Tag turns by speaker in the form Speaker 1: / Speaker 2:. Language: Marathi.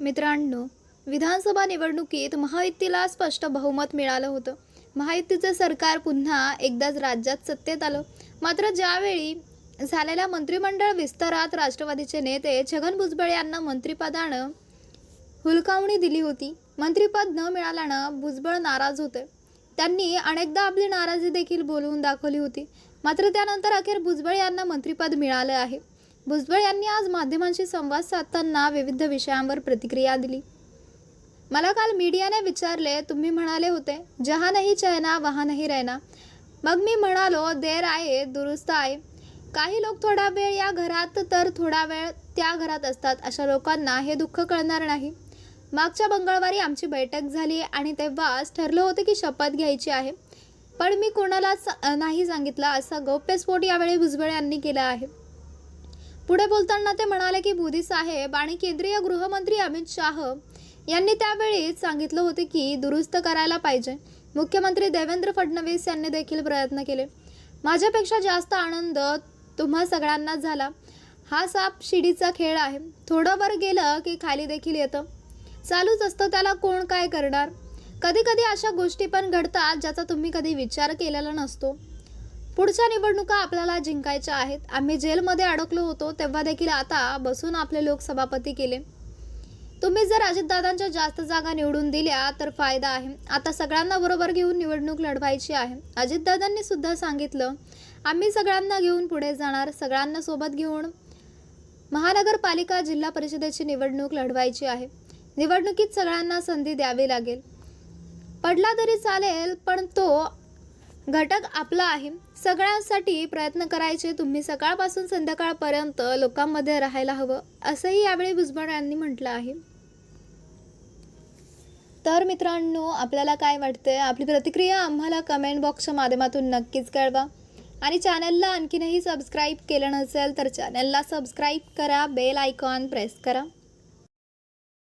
Speaker 1: मित्रांनो विधानसभा निवडणुकीत महायुतीला स्पष्ट बहुमत मिळालं होतं. महायुतीचं सरकार पुन्हा एकदाच राज्यात सत्तेत आलं. मात्र ज्यावेळी झालेल्या मंत्रिमंडळ विस्तारात राष्ट्रवादीचे नेते छगन भुजबळ यांना मंत्रिपदानं हुलकावणी दिली होती मंत्रिपद न मिळाल्यानं भुजबळ नाराज होते. त्यांनी अनेकदा आपली नाराजी देखील बोलवून दाखवली होती. मात्र त्यानंतर अखेर भुजबळ यांना मंत्रिपद मिळालं आहे. भुजबळ यांनी आज माध्यमांशी संवाद साधताना विविध विषयांवर प्रतिक्रिया दिली. मला काल मीडियाने विचारले तुम्ही म्हणाले होते जहा नाही चहना वहा नाही रहना मग मी म्हणालो देर आहे दुरुस्त आहे. काही लोक थोडा वेळ या घरात तर थोडा वेळ त्या घरात असतात. अशा लोकांना हे दुःख कळणार नाही. मागच्या मंगळवारी आमची बैठक झाली आणि तेव्हाच ठरलं होतं की शपथ घ्यायची आहे. पण मी कोणालाच नाही सांगितलं असा गौप्यस्फोट यावेळी भुजबळ यांनी केला आहे. पुढे बोलताना ते म्हणाले की मोदी साहेब आणि केंद्रीय गृहमंत्री अमित शाह यांनी त्यावेळीच सांगितलं होते की दुरुस्त करायला पाहिजे. मुख्यमंत्री देवेंद्र फडणवीस यांनी देखील प्रयत्न केले. माझ्यापेक्षा जास्त आनंद तुम्हा सगळ्यांनाच झाला. हा साप शिडीचा खेळ आहे. थोडं वर गेलं की खाली देखील येतं. चालूच असतं त्याला कोण काय करणार? कधी कधी अशा गोष्टी पण घडतात ज्याचा तुम्ही कधी विचार केलेला नसतो. पुढच्या निवडणुका आपल्याला जिंकायच्या आहेत. आम्ही जेलमध्ये अडकलो होतो तेव्हा देखील आता बसून आपले लोक सभापती केले. तुम्ही जर अजितदादांच्या जास्त जागा निवडून दिल्या तर फायदा आहे. आता सगळ्यांना बरोबर घेऊन निवडणूक लढवायची आहे. अजितदादांनी सुद्धा सांगितलं आम्ही सगळ्यांना घेऊन पुढे जाणार सगळ्यांना सोबत घेऊन महानगरपालिका जिल्हा परिषदेची निवडणूक लढवायची आहे. निवडणुकीत सगळ्यांना संधी द्यावी लागेल. पडला तरी चालेल पण तो घटक आपला आहे. सगळ्यांसाठी प्रयत्न करायचे. तुम्ही सकाळपासून संध्याकाळपर्यंत लोकांमध्ये राहायला हवं असंही यावेळी भुजबळ यांनी म्हटलं आहे. तर मित्रांनो आपल्याला काय वाटतंय? आपली प्रतिक्रिया आम्हाला कमेंट बॉक्सच्या माध्यमातून नक्कीच कळवा. आणि चॅनलला आणखीनही सबस्क्राईब केलं नसेल तर चॅनलला सबस्क्राईब करा. बेल आयकॉन प्रेस करा.